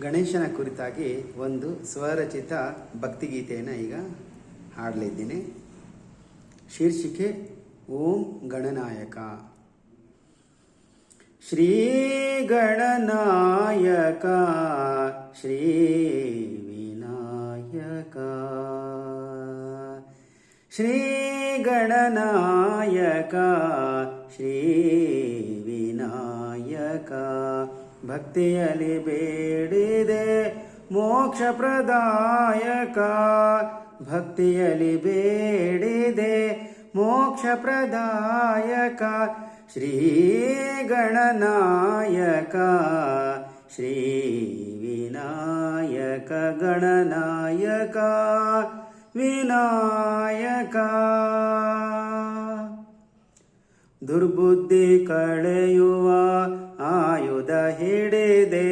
ಗಣೇಶನ ಕುರಿತಾಗಿ ಒಂದು ಸ್ವರಚಿತ ಭಕ್ತಿಗೀತೆಯನ್ನು ಈಗ ಹಾಡಲಿದ್ದೀನಿ. ಶೀರ್ಷಿಕೆ, ಓಂ ಗಣನಾಯಕ. ಶ್ರೀ ಗಣನಾಯಕ ಶ್ರೀ ವಿನಾಯಕ. ಶ್ರೀ ಗಣನಾಯಕ ಶ್ರೀ ವಿನಾಯಕ. ಭಕ್ತಿಯಲ್ಲಿ ಬೇಡಿದೆ ಮೋಕ್ಷ ಪ್ರದಾಯಕ. ಭಕ್ತಿಯಲ್ಲಿ ಬೇಡಿದೆ ಮೋಕ್ಷ ಪ್ರದಾಯಕ. ಶ್ರೀ ಗಣನಾಯಕ ಶ್ರೀ ವಿನಾಯಕ ಗಣನಾಯಕ ವಿನಾಯಕ. ದುರ್ಬುದ್ಧಿ ಕಳೆಯುವ ಆಯುಧ ಹಿಡಿದೆ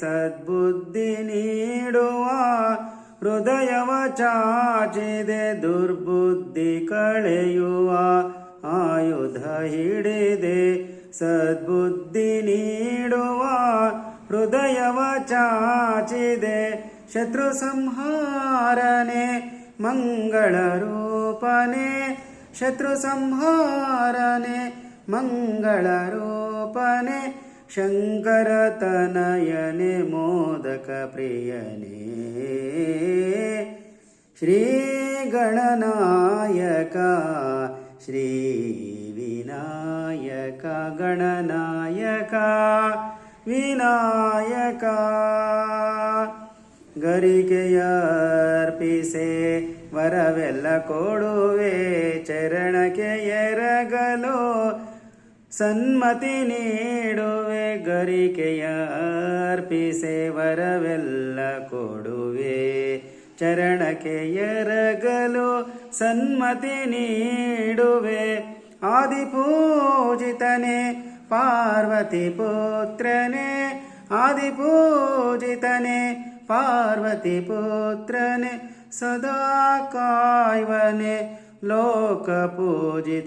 ಸದ್ಬುದ್ಧಿ ನೀಡುವ ಹೃದಯವ ಚಾಚಿದೆ ದುರ್ಬುದ್ಧಿ ಕಳೆಯುವ ಆಯುಧ ಹಿಡಿದೆ ಸದ್ಬುದ್ಧಿ ನೀಡುವ ಹೃದಯವ ಚಾಚಿದೆ ಶತ್ರು ಸಂಹಾರನೆ ಮಂಗಳ ರೂಪನೆ शत्रुसंहारने मङ्गलरूपने शङ्करतनयने मोदकप्रियने। श्रीगणनायक श्रीविनायक गणनायक विनायका। ಗರಿಕೆಯರ್ಪಿಸೆ ವರವೆಲ್ಲ ಕೊಡುವೆ, ಚರಣಕ್ಕೆ ಎರಗಲು ಸನ್ಮತಿ ನೀಡುವೆ ಗರಿಕೆಯ ಅರ್ಪಿಸೆ ವರವೆಲ್ಲ ಕೊಡುವೆ, ಚರಣಕ್ಕೆ ಎರಗಲು ಸನ್ಮತಿ ನೀಡುವೆ. ಆದಿಪೂಜಿತನೇ, ಪಾರ್ವತಿ ಪುತ್ರನೇ ಆದಿಪೂಜಿತನೆ, ಪಾರ್ವತಿ ಪುತ್ರನೆ ಸದಾ ಕಾಯ್ವನೆ ಲೋಕ ಪೂಜಿತನೆ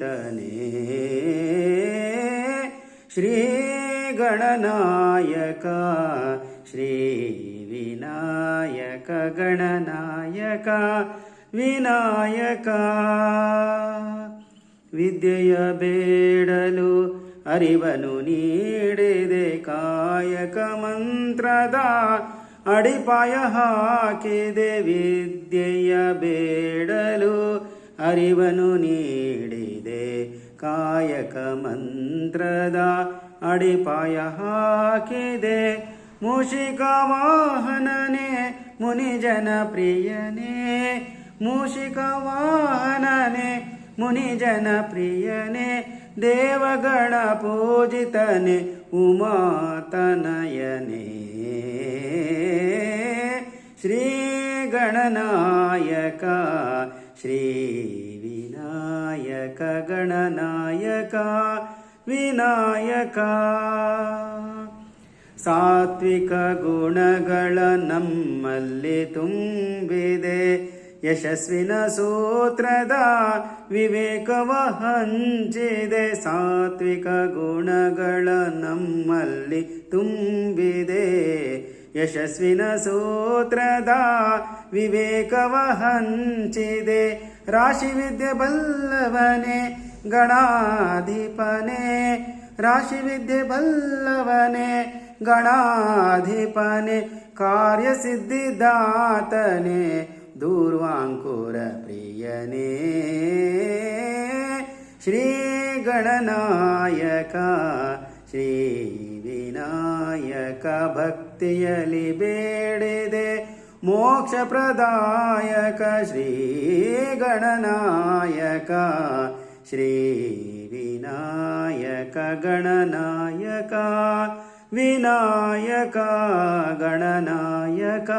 ಶ್ರೀ ಗಣನಾಯಕ ಶ್ರೀ ವಿನಾಯಕ ಗಣನಾಯಕ, ವಿನಾಯಕ. ವಿದ್ಯೆಯ ಬೇಡಲು ಅರಿವನು ನೀಡಿದೆ ಕಾಯಕ ಮಂತ್ರದ ಅಡಿಪಾಯ ಹಾಕಿದೆ ವಿದ್ಯೆಯ ಬೇಡಲು ಅರಿವನು ನೀಡಿದೆ ಕಾಯಕ ಮಂತ್ರದ ಅಡಿಪಾಯ ಹಾಕಿದೆ ಮೂಷಿಕ ವಾಹನನೇ ಮುನಿಜನ ಪ್ರಿಯನೇ ಮೂಷಿಕ ವಾಹನನೇ ಮುನಿಜನ ಪ್ರಿಯನೇ, ದೇವಗಣ ಪೂಜಿತನೆ, ಉಮಾತನಯನೇ. ಶ್ರೀ ಗಣನಾಯಕ ಶ್ರೀ ವಿನಾಯಕ ಗಣನಾಯಕ, ವಿನಾಯಕ. ಸಾತ್ವಿಕ ಗುಣಗಳ ನಮ್ಮಲ್ಲಿ ತುಂಬಿದೆ. ಯಶಸ್ವಿನ ಸೂತ್ರದ ವಿವೇಕವ ಹಂಚಿದೆ. ಸಾತ್ವಿಕ ಗುಣಗಳ ನಮ್ಮಲ್ಲಿ ತುಂಬಿದೆ. ಯಶಸ್ವಿನ ಸೂತ್ರದ ವಿವೇಕವ ಹಂಚಿದೆ. ರಾಶಿ ವಿದ್ಯೆ ಬಲ್ಲವನೇ ಗಣಾಧಿಪನೇ. ರಾಶಿ ವಿದ್ಯೆ ಬಲ್ಲವನೇ ಗಣಾಧಿಪನೆ. ಕಾರ್ಯಸಿದ್ಧಿದಾತನೆ ದೂರ್ವಾಂಕುರ ಪ್ರಿಯನೇ, ಶ್ರೀ ಗಣನಾಯಕ, ಶ್ರೀ ವಿನಾಯಕ ಭಕ್ತಿಯಲಿ ಬೇಡಿದೆ. ಮೋಕ್ಷ ಪ್ರದಾಯಕ, ಶ್ರೀ ಗಣನಾಯಕ, ಶ್ರೀ ವಿನಾಯಕ ಗಣನಾಯಕ ವಿನಾಯಕ ಗಣನಾಯಕ.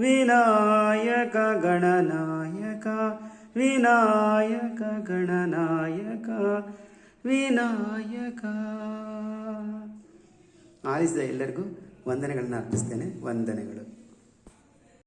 ವಿನಾಯಕ ಗಣನಾಯಕ ವಿನಾಯಕ ಗಣನಾಯಕ ವಿನಾಯಕ. ಆಲಿಸಿದ ಎಲ್ಲರಿಗೂ ವಂದನೆಗಳನ್ನು ಅರ್ಪಿಸ್ತೇನೆ. ವಂದನೆಗಳು.